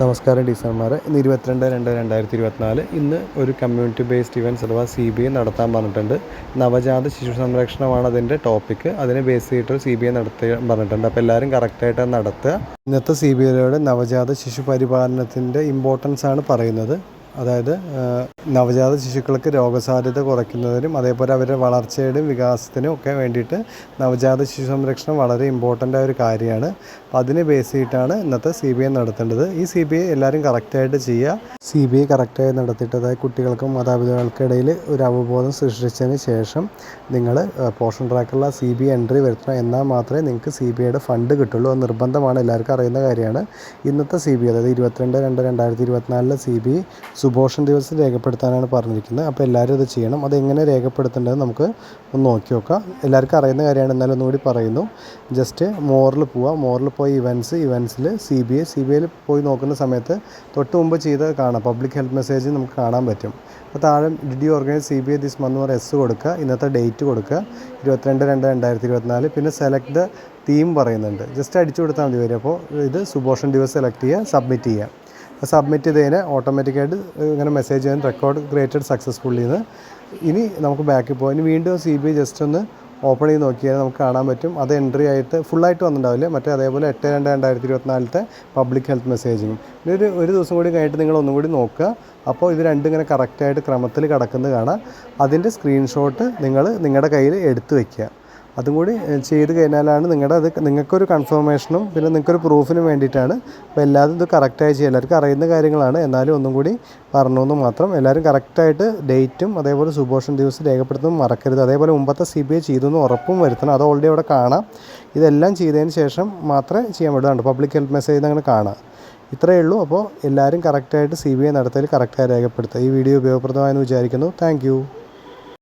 നമസ്കാരം ടീച്ചർമാർ ഇന്ന് ഇരുപത്തിരണ്ട് രണ്ട് രണ്ടായിരത്തി ഇരുപത്തിനാല് ഇന്ന് ഒരു കമ്മ്യൂണിറ്റി ബേസ്ഡ് ഇവന്റ്സ് അഥവാ സി ബി ഐ നടത്താൻ പറഞ്ഞിട്ടുണ്ട്. നവജാത ശിശു സംരക്ഷണമാണ് അതിന്റെ ടോപ്പിക്ക് അതിനെ ബേസ് ചെയ്തിട്ട് സി ബി ഐ നടത്താൻ പറഞ്ഞിട്ടുണ്ട്. അപ്പോൾ എല്ലാവരും കറക്റ്റായിട്ട് നടത്തുക. ഇന്നത്തെ സി ബി ഐയുടെ നവജാത ശിശു പരിപാലനത്തിന്റെ ഇമ്പോർട്ടൻസ് ആണ് പറയുന്നത്. അതായത് നവജാത ശിശുക്കൾക്ക് രോഗസാധ്യത കുറയ്ക്കുന്നതിനും അതേപോലെ അവരുടെ വളർച്ചയുടെയും വികാസത്തിനും ഒക്കെ വേണ്ടിയിട്ട് നവജാത ശിശു സംരക്ഷണം വളരെ ഇമ്പോർട്ടന്റ് ആയ ഒരു കാര്യമാണ്. അപ്പം അതിനെ ബേസ് ചെയ്തിട്ടാണ് ഇന്നത്തെ സി ബി ഐ നടത്തേണ്ടത്. ഈ സി ബി ഐ എല്ലാവരും കറക്റ്റായിട്ട് ചെയ്യുക. സി ബി ഐ കറക്റ്റായി നടത്തിയിട്ട് അതായത് കുട്ടികൾക്കും മാതാപിതാക്കൾക്കിടയിൽ ഒരു അവബോധം സൃഷ്ടിച്ചതിന് ശേഷം നിങ്ങൾ പോഷൻ ട്രാക്കുള്ള സി ബി ഐ എൻട്രി വരുത്തണം. എന്നാൽ മാത്രമേ നിങ്ങൾക്ക് സി ബി ഐയുടെ ഫണ്ട് കിട്ടുള്ളൂ. അത് നിർബന്ധമാണ്. എല്ലാവർക്കും അറിയുന്ന കാര്യമാണ്. ഇന്നത്തെ സി ബി ഐ അതായത് ഇരുപത്തിരണ്ട് രണ്ട് രണ്ടായിരത്തി ഇരുപത്തിനാലിലെ സി ബി ഐ സുഭോഷൻ ദിവസം രേഖപ്പെടുത്താനാണ് പറഞ്ഞിരിക്കുന്നത്. അപ്പോൾ എല്ലാവരും അത് ചെയ്യണം. അതെങ്ങനെ രേഖപ്പെടുത്തേണ്ടത് നമുക്ക് ഒന്ന് നോക്കി നോക്കാം. എല്ലാവർക്കും അറിയുന്ന കാര്യമാണ് എന്നാലും ഒന്നുകൂടി പറയുന്നു. ജസ്റ്റ് മോറിൽ പോവുക മോറിൽ പോയി events ഇവന്റ്സിൽ C B I. C B ഐയിൽ പോയി നോക്കുന്ന സമയത്ത് തൊട്ട് മുമ്പ് ചെയ്ത് കാണാം. പബ്ലിക് ഹെൽത്ത് മെസ്സേജ് നമുക്ക് കാണാൻ പറ്റും. അപ്പോൾ താഴെ you organize C B I this month പറഞ്ഞ എസ് കൊടുക്കുക. ഇന്നത്തെ ഡേറ്റ് കൊടുക്കുക. ഇരുപത്തിരണ്ട് രണ്ട് രണ്ടായിരത്തി ഇരുപത്തിനാല് പിന്നെ സെലക്ട് ദ തീം പറയുന്നുണ്ട്. ജസ്റ്റ് അടിച്ചു കൊടുത്താൽ മതി വരും. അപ്പോൾ ഇത് സുഭോഷൻ ദിവസ് സെലക്ട് ചെയ്യുക സബ്മിറ്റ് ചെയ്യുക. സബ്മിറ്റ് ചെയ്ത് കഴിഞ്ഞാൽ ഓട്ടോമാറ്റിക്കായിട്ട് ഇങ്ങനെ മെസ്സേജ് ചെയ്യാൻ റെക്കോർഡ് ക്രിയേറ്റഡ് സക്സസ്ഫുള്ളി എന്ന്. ഇനി നമുക്ക് ബാക്കിൽ പോകാം ഇനി വീണ്ടും സി ബി ജസ്റ്റ് ഒന്ന് ഓപ്പൺ ചെയ്ത് നോക്കിയാൽ നമുക്ക് കാണാൻ പറ്റും. അത് എൻട്രി ആയിട്ട് ഫുള്ളായിട്ട് വന്നിട്ടുണ്ടാവില്ല. മറ്റേ അതേപോലെ എട്ട് രണ്ട് രണ്ടായിരത്തി ഇരുപത്തിനാലത്തെ പബ്ലിക് ഹെൽത്ത് മെസ്സേജിങ്ങും ഇനി ഒരു ഒരു ദിവസം കൂടി കഴിഞ്ഞിട്ട് നിങ്ങൾ ഒന്നും കൂടി നോക്കുക. അപ്പോൾ ഇത് രണ്ടും ഇങ്ങനെ കറക്റ്റായിട്ട് ക്രമത്തിൽ കിടക്കുന്നത് കാണാം. അതിന്റെ സ്ക്രീൻഷോട്ട് നിങ്ങൾ നിങ്ങളുടെ കയ്യിൽ എടുത്തു വയ്ക്കുക അതും കൂടി ചെയ്ത് കഴിഞ്ഞാലാണ് നിങ്ങളുടെ അത് നിങ്ങൾക്കൊരു കൺഫർമേഷനും പിന്നെ നിങ്ങൾക്കൊരു പ്രൂഫിനും വേണ്ടിയിട്ടാണ്. അപ്പോൾ എല്ലാവരും ഇത് കറക്റ്റായി ചെയ്യുക എല്ലാവർക്കും അറിയുന്ന കാര്യങ്ങളാണ്. എന്നാലും ഒന്നും കൂടി പറഞ്ഞു എന്ന് മാത്രം. എല്ലാവരും കറക്റ്റായിട്ട് ഡേറ്റും അതേപോലെ സുഭോഷൻ ദിവസം രേഖപ്പെടുത്തുന്നത് മറക്കരുത്. അതേപോലെ മുമ്പത്തെ സി ബി ഐ ചെയ്തെന്ന് ഉറപ്പും വരുത്തണം. അത് ഓൾറെഡി അവിടെ കാണാം. ഇതെല്ലാം ചെയ്തതിന് ശേഷം മാത്രമേ ചെയ്യാൻ പറ്റുള്ളൂ പബ്ലിക് ഹെൽത്ത് മെസ്സേജ് അങ്ങനെ കാണാം. ഇത്രയേ ഉള്ളൂ. അപ്പോൾ എല്ലാവരും കറക്റ്റായിട്ട് സി ബി ഐ നടത്തൽ കറക്റ്റായി രേഖപ്പെടുത്തുക. ഈ വീഡിയോ ഉപയോഗപ്രദമായെന്ന് വിചാരിക്കുന്നു. താങ്ക്